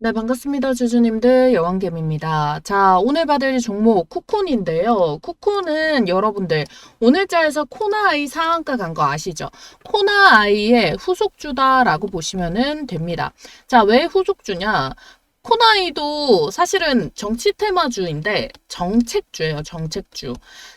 네, 반갑습니다. 주주님들, 여왕개미입니다. 자, 오늘 받을 종목 쿠콘인데요. 쿠콘은 여러분들 오늘자에서 코나아이 상한가 간 거 아시죠? 코나아이의 후속주다라고 보시면 됩니다. 자, 왜 후속주냐? 코나이도 사실은 정치 테마주인데 정책주예요, 정책주.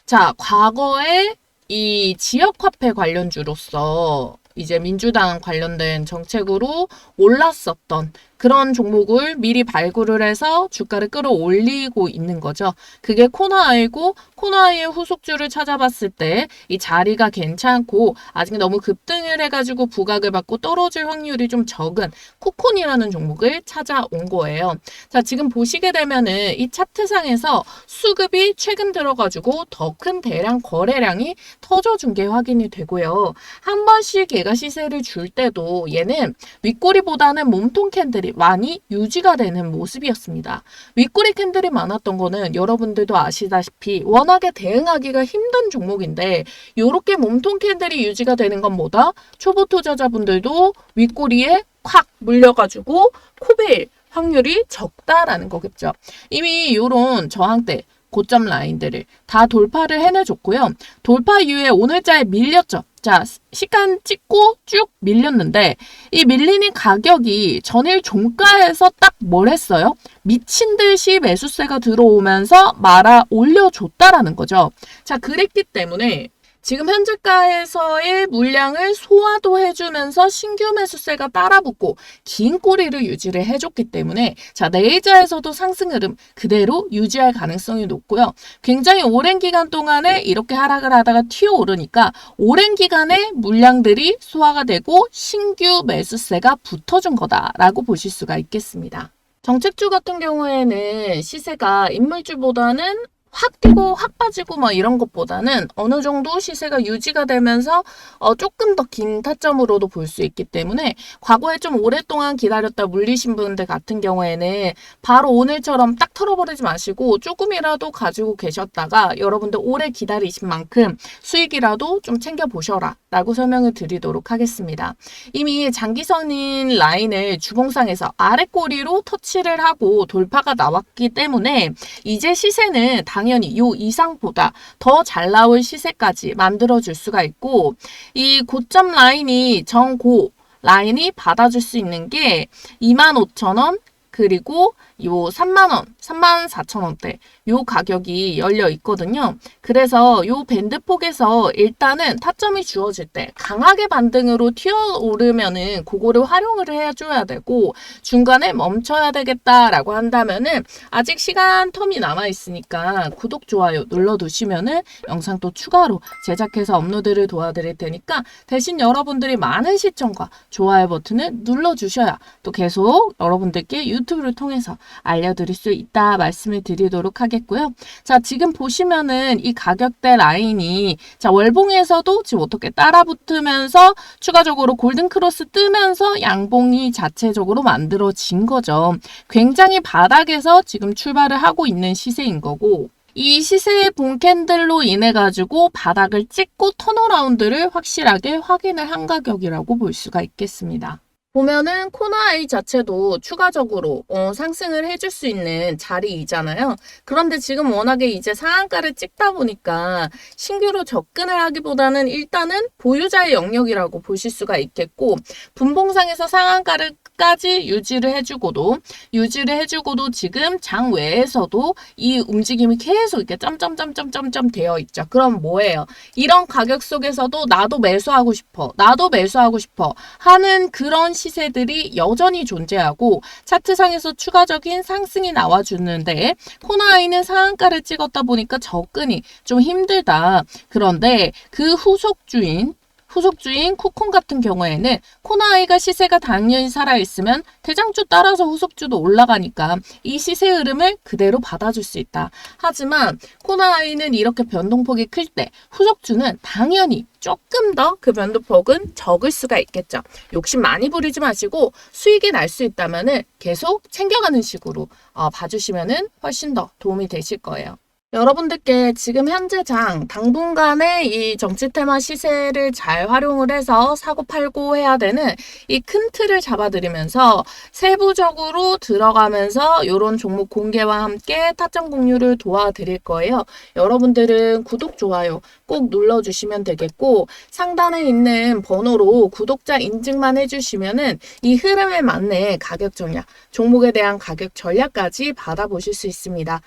자, 과거에 이 지역화폐 관련주로서 이제 민주당 관련된 정책으로 올랐었던 그런 종목을 미리 발굴을 해서 주가를 끌어올리고 있는 거죠. 그게 코나아이고 코나아이의 후속주를 찾아봤을 때 이 자리가 괜찮고 아직 너무 급등을 해가지고 부각을 받고 떨어질 확률이 좀 적은 코콘이라는 종목을 찾아온 거예요. 자, 지금 보시게 되면은 이 차트상에서 수급이 최근 들어가지고 더 큰 대량 거래량이 터져준 게 확인이 되고요. 한 번씩 얘가 시세를 줄 때도 얘는 윗꼬리보다는 몸통 캔들이 많이 유지가 되는 모습이었습니다. 윗꼬리 캔들이 많았던 거는 여러분들도 아시다시피 워낙에 대응하기가 힘든 종목인데 이렇게 몸통 캔들이 유지가 되는 건 뭐다? 초보 투자자분들도 윗꼬리에 콱 물려가지고 코베일 확률이 적다라는 거겠죠. 이미 이런 저항대 고점 라인들을 다 돌파를 해내줬고요. 돌파 이후에 오늘자에 밀렸죠. 자, 시간 찍고 쭉 밀렸는데 이 밀리는 가격이 전일 종가에서 딱 뭘 했어요? 미친 듯이 매수세가 들어오면서 말아 올려줬다라는 거죠. 자, 그랬기 때문에 지금 현재가에서의 물량을 소화도 해주면서 신규 매수세가 따라붙고 긴 꼬리를 유지를 해줬기 때문에 자 내일자에서도 상승 흐름 그대로 유지할 가능성이 높고요. 굉장히 오랜 기간 동안에 이렇게 하락을 하다가 튀어 오르니까 오랜 기간에 물량들이 소화가 되고 신규 매수세가 붙어준 거다라고 보실 수가 있겠습니다. 정책주 같은 경우에는 시세가 인물주보다는 확 뛰고 확 빠지고 뭐 이런 것보다는 어느 정도 시세가 유지가 되면서 어 조금 더 긴 타점으로도 볼 수 있기 때문에 과거에 좀 오랫동안 기다렸다 물리신 분들 같은 경우에는 바로 오늘처럼 딱 털어버리지 마시고 조금이라도 가지고 계셨다가 여러분들 오래 기다리신 만큼 수익이라도 좀 챙겨 보셔라 라고 설명을 드리도록 하겠습니다. 이미 장기선인 라인을 주봉상에서 아래 꼬리로 터치를 하고 돌파가 나왔기 때문에 이제 시세는 다 당연히 요 이상보다 더 잘 나올 시세까지 만들어줄 수가 있고 이 고점 라인이 정고 라인이 받아줄 수 있는 게 25,000원 그리고 요 3만원, 3만 4천원대 요 가격이 열려 있거든요. 그래서 요 밴드 폭에서 일단은 타점이 주어질 때 강하게 반등으로 튀어오르면은 그거를 활용을 해줘야 되고 중간에 멈춰야 되겠다라고 한다면은 아직 시간 텀이 남아 있으니까 구독, 좋아요 눌러두시면은 영상 또 추가로 제작해서 업로드를 도와드릴 테니까 대신 여러분들이 많은 시청과 좋아요 버튼을 눌러주셔야 또 계속 여러분들께 유튜브 를 통해서 알려드릴 수 있다 말씀을 드리도록 하겠고요. 자, 지금 보시면은 이 가격대 라인이 자, 월봉에서도 지금 어떻게 따라 붙으면서 추가적으로 골든 크로스 뜨면서 양봉이 자체적으로 만들어진 거죠. 굉장히 바닥에서 지금 출발을 하고 있는 시세인 거고 이 시세의 봉캔들로 인해 가지고 바닥을 찍고 턴어라운드를 확실하게 확인을 한 가격이라고 볼 수가 있겠습니다. 보면은 코나아이 자체도 추가적으로 어, 상승을 해줄 수 있는 자리이잖아요. 그런데 지금 워낙에 이제 상한가를 찍다 보니까 신규로 접근을 하기보다는 일단은 보유자의 영역이라고 보실 수가 있겠고 분봉상에서 상한가를 끝까지 유지를 해주고도 유지를 해주고도 지금 장 외에서도 이 움직임이 계속 이렇게 점점점점점점 되어 있죠. 그럼 뭐예요? 이런 가격 속에서도 나도 매수하고 싶어. 나도 매수하고 싶어. 하는 그런 시세들이 여전히 존재하고 차트상에서 추가적인 상승이 나와주는데 코나아이는 상한가를 찍었다 보니까 접근이 좀 힘들다. 그런데 그 후속 주인 후속주인 쿠콘 같은 경우에는 코나아이가 시세가 당연히 살아있으면 대장주 따라서 후속주도 올라가니까 이 시세 흐름을 그대로 받아줄 수 있다. 하지만 코나아이는 이렇게 변동폭이 클 때 후속주는 당연히 조금 더 그 변동폭은 적을 수가 있겠죠. 욕심 많이 부리지 마시고 수익이 날 수 있다면 계속 챙겨가는 식으로 어, 봐주시면 훨씬 더 도움이 되실 거예요. 여러분들께 지금 현재 장 당분간의 이 정치 테마 시세를 잘 활용을 해서 사고 팔고 해야 되는 이 큰 틀을 잡아드리면서 세부적으로 들어가면서 이런 종목 공개와 함께 타점 공유를 도와드릴 거예요. 여러분들은 구독, 좋아요 꼭 눌러주시면 되겠고 상단에 있는 번호로 구독자 인증만 해주시면은 이 흐름에 맞는 가격 전략, 종목에 대한 가격 전략까지 받아보실 수 있습니다.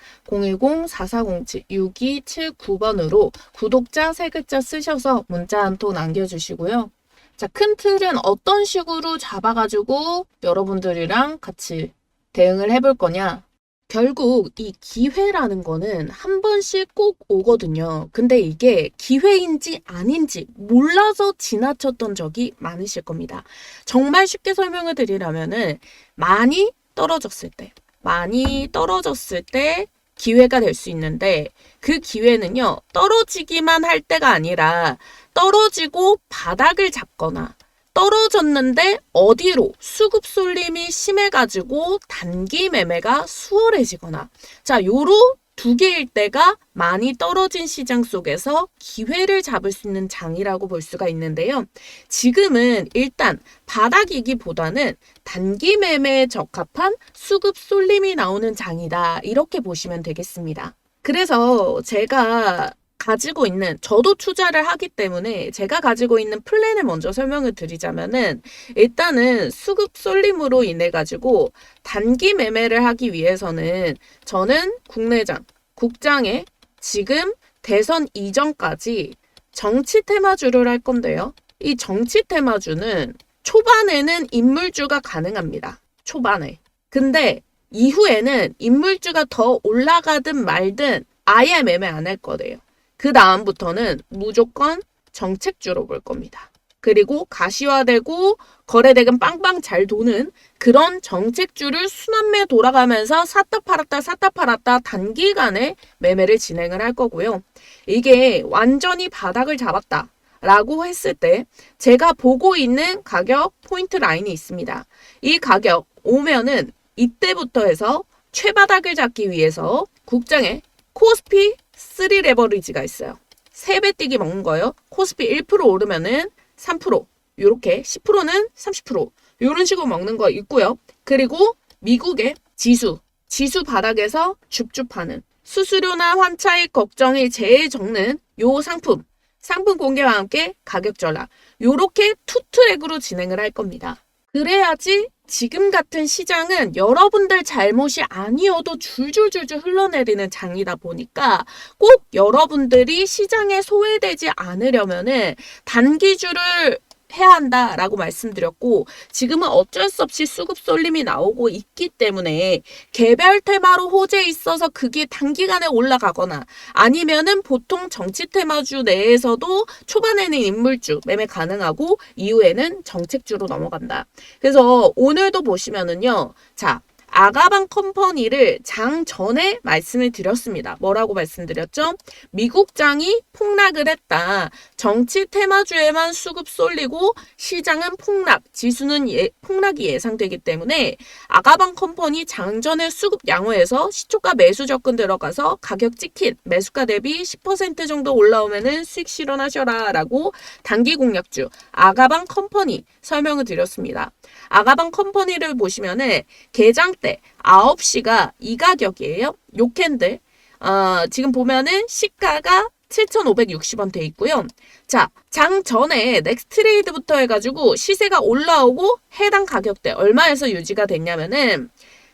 010-4407-6279번으로 구독자 세 글자 쓰셔서 문자 한 통 남겨주시고요. 자, 큰 틀은 어떤 식으로 잡아가지고 여러분들이랑 같이 대응을 해볼 거냐. 결국 이 기회라는 거는 한 번씩 꼭 오거든요. 근데 이게 기회인지 아닌지 몰라서 지나쳤던 적이 많으실 겁니다. 정말 쉽게 설명을 드리려면은 많이 떨어졌을 때, 많이 떨어졌을 때 기회가 될 수 있는데 그 기회는요, 떨어지기만 할 때가 아니라 떨어지고 바닥을 잡거나 떨어졌는데 어디로 수급 쏠림이 심해가지고 단기 매매가 수월해지거나. 자 요로 두 개일 때가 많이 떨어진 시장 속에서 기회를 잡을 수 있는 장이라고 볼 수가 있는데요. 지금은 일단 바닥이기보다는 단기 매매에 적합한 수급 쏠림이 나오는 장이다. 이렇게 보시면 되겠습니다. 그래서 제가 가지고 있는 저도 투자를 하기 때문에 제가 가지고 있는 플랜을 먼저 설명을 드리자면은 일단은 수급 쏠림으로 인해 가지고 단기 매매를 하기 위해서는 저는 국내장, 국장에 지금 대선 이전까지 정치 테마주를 할 건데요. 이 정치 테마주는 초반에는 인물주가 가능합니다. 초반에. 근데 이후에는 인물주가 더 올라가든 말든 아예 매매 안 할 거예요. 그 다음부터는 무조건 정책주로 볼 겁니다. 그리고 가시화되고 거래대금 빵빵 잘 도는 그런 정책주를 순환매 돌아가면서 샀다 팔았다 샀다 팔았다 단기간에 매매를 진행을 할 거고요. 이게 완전히 바닥을 잡았다. 라고 했을 때 제가 보고 있는 가격 포인트 라인이 있습니다. 이 가격 오면은 이때부터 해서 최바닥을 잡기 위해서 국장에 코스피 3 레버리지가 있어요. 3배 뛰기 먹는 거예요. 코스피 1% 오르면은 3%, 요렇게 10%는 30%, 요런 식으로 먹는 거 있고요. 그리고 미국의 지수, 지수 바닥에서 줍줍하는 수수료나 환차익 걱정이 제일 적는 요 상품, 상품 공개와 함께 가격 전략, 요렇게 투 트랙으로 진행을 할 겁니다. 그래야지 지금 같은 시장은 여러분들 잘못이 아니어도 줄줄줄줄 흘러내리는 장이다 보니까 꼭 여러분들이 시장에 소외되지 않으려면은 단기주를 해야 한다라고 말씀드렸고 지금은 어쩔 수 없이 수급 쏠림이 나오고 있기 때문에 개별 테마로 호재 있어서 그게 단기간에 올라가거나 아니면은 보통 정치 테마주 내에서도 초반에는 인물주 매매 가능하고 이후에는 정책주로 넘어간다. 그래서 오늘도 보시면은요. 자, 아가방 컴퍼니를 장 전에 말씀을 드렸습니다. 뭐라고 말씀드렸죠? 미국 장이 폭락을 했다. 정치 테마주에만 수급 쏠리고 시장은 폭락, 지수는 예, 폭락이 예상되기 때문에 아가방 컴퍼니 장 전에 수급 양호해서 시초가 매수 접근 들어가서 가격 찍힌 매수가 대비 10% 정도 올라오면은 수익 실현하셔라 라고 단기 공략주 아가방 컴퍼니 설명을 드렸습니다. 아가방 컴퍼니를 보시면은 개장 때 9시가 이 가격이에요. 요 캔들. 어, 지금 보면은 시가가 7,560원 돼 있고요. 자, 장 전에 넥스트레이드부터 해가지고 시세가 올라오고 해당 가격대 얼마에서 유지가 됐냐면은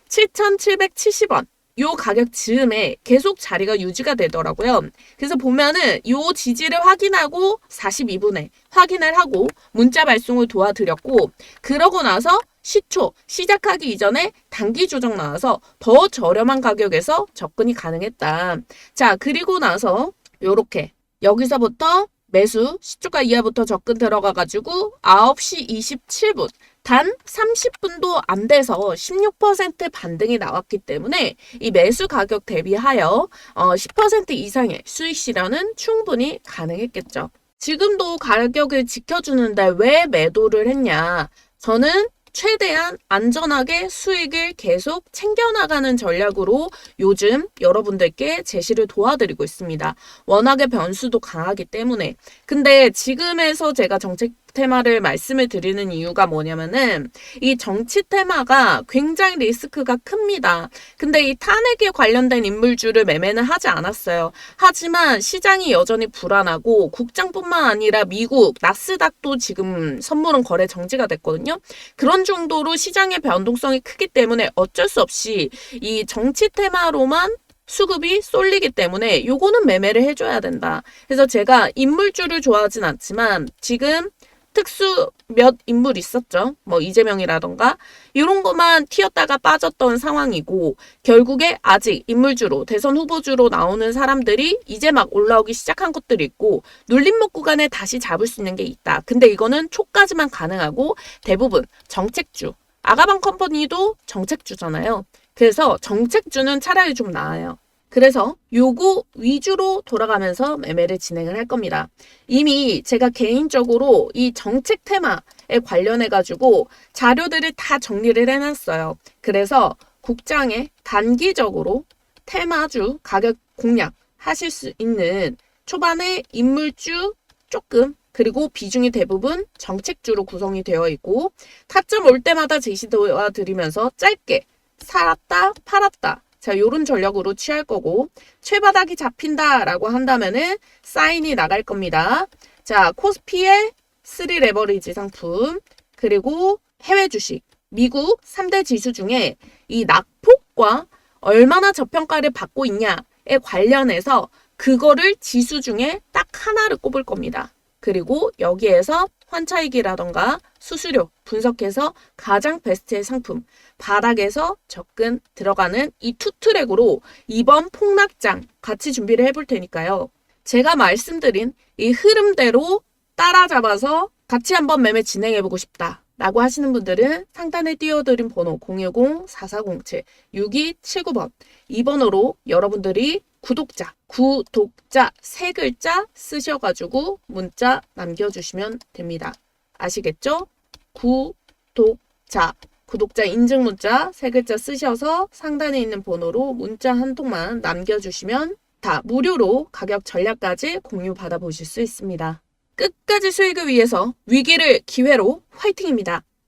7,770원. 요 가격 즈음에 계속 자리가 유지가 되더라고요. 그래서 보면은 요 지지를 확인하고 42분에 확인을 하고 문자 발송을 도와드렸고 그러고 나서 시초 시작하기 이전에 단기 조정 나와서 더 저렴한 가격에서 접근이 가능했다. 자, 그리고 나서 요렇게 여기서부터 매수 시초가 이하부터 접근 들어가가지고 9시 27분 단 30분도 안 돼서 16% 반등이 나왔기 때문에 이 매수 가격 대비하여 어, 10% 이상의 수익 실현은 충분히 가능했겠죠. 지금도 가격을 지켜주는데 왜 매도를 했냐? 저는 최대한 안전하게 수익을 계속 챙겨나가는 전략으로 요즘 여러분들께 제시를 도와드리고 있습니다. 워낙에 변수도 강하기 때문에. 근데 지금에서 제가 정책 테마를 말씀을 드리는 이유가 뭐냐면은 이 정치 테마가 굉장히 리스크가 큽니다. 근데 이 탄핵에 관련된 인물주를 매매는 하지 않았어요. 하지만 시장이 여전히 불안하고 국장뿐만 아니라 미국 나스닥도 지금 선물은 거래 정지가 됐거든요. 그런 정도로 시장의 변동성이 크기 때문에 어쩔 수 없이 이 정치 테마로만 수급이 쏠리기 때문에 요거는 매매를 해줘야 된다. 그래서 제가 인물주를 좋아하진 않지만 지금 특수 몇 인물 있었죠. 뭐 이재명이라던가 이런 것만 튀었다가 빠졌던 상황이고 결국에 아직 인물주로 대선 후보주로 나오는 사람들이 이제 막 올라오기 시작한 것들이 있고 눌림목 구간에 다시 잡을 수 있는 게 있다. 근데 이거는 초까지만 가능하고 대부분 정책주 아가방 컴퍼니도 정책주잖아요. 그래서 정책주는 차라리 좀 나아요. 그래서 요거 위주로 돌아가면서 매매를 진행을 할 겁니다. 이미 제가 개인적으로 이 정책 테마에 관련해 가지고 자료들을 다 정리를 해놨어요. 그래서 국장에 단기적으로 테마주 가격 공략 하실 수 있는 초반에 인물주 조금 그리고 비중이 대부분 정책주로 구성이 되어 있고 타점 올 때마다 제시 도와 드리면서 짧게 살았다 팔았다 자, 요런 전략으로 취할 거고, 최바닥이 잡힌다라고 한다면은 사인이 나갈 겁니다. 자, 코스피의 3 레버리지 상품, 그리고 해외 주식, 미국 3대 지수 중에 이 낙폭과 얼마나 저평가를 받고 있냐에 관련해서 그거를 지수 중에 딱 하나를 꼽을 겁니다. 그리고 여기에서 환차익이라던가 수수료 분석해서 가장 베스트의 상품 바닥에서 접근 들어가는 이 투 트랙으로 이번 폭락장 같이 준비를 해볼 테니까요. 제가 말씀드린 이 흐름대로 따라잡아서 같이 한번 매매 진행해보고 싶다. 라고 하시는 분들은 상단에 띄워드린 번호 010-4407-6279번 이 번호로 여러분들이 구독자, 구독자 세 글자 쓰셔가지고 문자 남겨주시면 됩니다. 아시겠죠? 구독자, 구독자 인증 문자 세 글자 쓰셔서 상단에 있는 번호로 문자 한 통만 남겨주시면 다 무료로 가격 전략까지 공유 받아보실 수 있습니다. 끝까지 수익을 위해서 위기를 기회로 화이팅입니다.